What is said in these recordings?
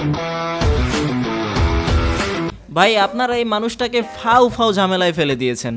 Thank you. ভাই, আপনারা এই মানুষটাকে ফাউ ফাউ ঝামেলায় ফেলে দিয়েছেন।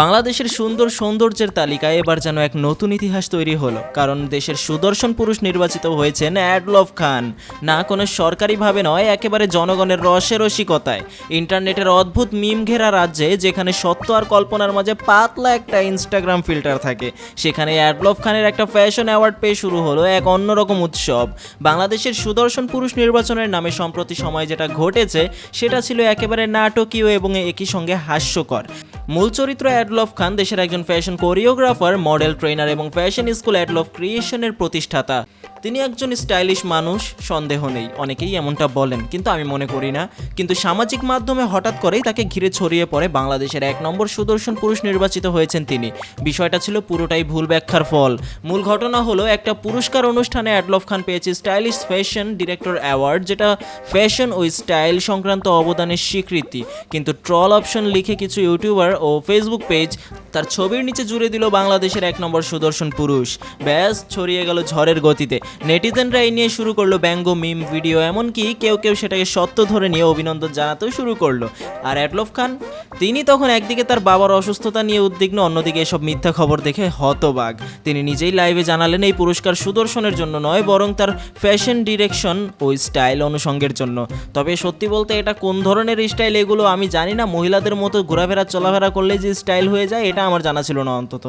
বাংলাদেশের সুন্দর সৌন্দর্যের তালিকায় এবার যেন এক নতুন ইতিহাস তৈরি হলো, কারণ দেশের সুদর্শন পুরুষ নির্বাচিত হয়েছেন অ্যাডলফ খান। না কোনো সরকারিভাবে নয়, একেবারে জনগণের রসে রসিকতায়। ইন্টারনেটের অদ্ভুত মিম ঘেরা রাজ্যে, যেখানে সত্য আর কল্পনার মাঝে পাতলা একটা ইনস্টাগ্রাম ফিল্টার থাকে। সেখানে অ্যাডলফ খানের একটা ফ্যাশন অ্যাওয়ার্ড পেয়ে শুরু হলো এক অন্যরকম উৎসব। বাংলাদেশের সুদর্শন পুরুষ নির্বাচনের নামে সম্প্রতি সময় যেটা ঘটেছে, সেটা ছিল একেবারে নাটকীয় এবং একই সঙ্গে হাস্যকর। মূল চরিত্র অ্যাডলফ খান, দেশের একজন ফ্যাশন কোরিওগ্রাফার মডেল ট্রেনার এবং ফ্যাশন স্কুল অ্যাডলফ ক্রিয়েশনের প্রতিষ্ঠাতা। তিনি একজন স্টাইলিশ মানুষ, সন্দেহ নেই, অনেকেই এমনটা বলেন, কিন্তু আমি মনে করি না। কিন্তু সামাজিক মাধ্যমে হঠাৎ করেই তাকে ঘিরে ছড়িয়ে পড়ে বাংলাদেশের এক নম্বর সুদর্শন পুরুষ নির্বাচিত হয়েছেন তিনি। বিষয়টা ছিল পুরোটাই ভুল ব্যাখ্যার ফল। মূল ঘটনা হলো একটা পুরস্কার অনুষ্ঠানে অ্যাডলফ খান পেয়েছে স্টাইলিশ ফ্যাশন ডিরেক্টর অ্যাওয়ার্ড, যেটা ফ্যাশন ও স্টাইল সংক্রান্ত অবদানের স্বীকৃতি। কিন্তু ট্রল অপশন লিখে কিছু ইউটিউবার ও ফেসবুক পেজ তার ছবির নিচে জুড়ে দিল বাংলাদেশের এক নম্বর সুদর্শন পুরুষ। ব্যাস, ছড়িয়ে গেল ঝড়ের গতিতে। নেটিজেনরা এই নিয়ে শুরু করল ব্যঙ্গ, মিম ভিডিও, এমনকি কেউ কেউ সেটাকে সত্য ধরে নিয়ে অভিনন্দন জানাতেও শুরু করল। আর অ্যাডলফ খান, তিনি তখন একদিকে তার বাবার অসুস্থতা নিয়ে উদ্বিগ্ন, অন্যদিকে এসব মিথ্যা খবর দেখে হতবাগ তিনি নিজেই লাইভে জানালেন, এই পুরস্কার সুদর্শনের জন্য নয়, বরং তার ফ্যাশন ডিরেকশন ও স্টাইল অনুষঙ্গের জন্য। তবে সত্যি বলতে এটা কোন ধরনের স্টাইল এগুলো আমি জানি না। মহিলাদের মতো ঘোরাফেরা, চলাফেরা করলে যে স্টাইল হয়ে যায় এটা আমার জানা ছিল না অন্তত।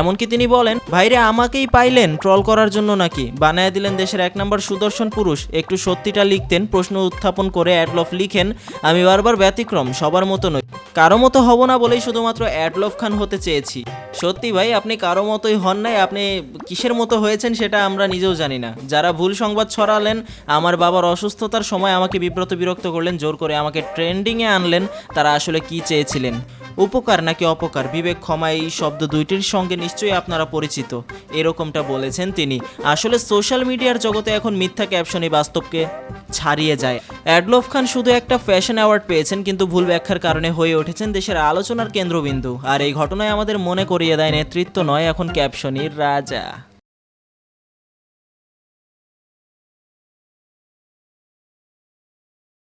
এমনকি তিনি বলেন, ভাইরে, আমাকেই পাইলেন ট্রল করার জন্য নাকি? বানায় দিলেন দেশের এক নম্বর সুদর্শন পুরুষ। একটু সত্যিটা লিখতেন, প্রশ্ন উত্থাপন করে অ্যাডলফ লিখেন, আমি বারবার ব্যতিক্রম, সবার মতো নই। কারও মতো হব না বলেই শুধুমাত্র অ্যাডলফ খান হতে চেয়েছি। সত্যি ভাই, আপনি কারও মতোই হন নাই, আপনি কিসের মতো হয়েছেন সেটা আমরা নিজেও জানি না। যারা ভুল সংবাদ ছড়ালেন, আমার বাবার অসুস্থতার সময় আমাকে বিব্রত বিরক্ত করলেন, জোর করে আমাকে ট্রেন্ডিংয়ে আনলেন, তারা আসলে কি চেয়েছিলেন? উপকার নাকি অপকার? বিবেক ক্ষমা এই শব্দ দুইটির সঙ্গে নিশ্চয়ই আপনারা পরিচিত। এরকমটা বলেছেন তিনি। আসলে সোশ্যাল মিডিয়ার জগতে এখন মিথ্যা ক্যাপশনই বাস্তবকে ছাড়িয়ে যায়। অ্যাডলফ খান শুধু একটা ফ্যাশন অ্যাওয়ার্ড পেয়েছেন, কিন্তু ভুল ব্যাখ্যার কারণে হয়ে উঠেছেন দেশের আলোচনার কেন্দ্রবিন্দু। আর এই ঘটনায় আমাদের মনে করিয়ে দেয় নেতৃত্ব নয় এখন ক্যাপশনির রাজা।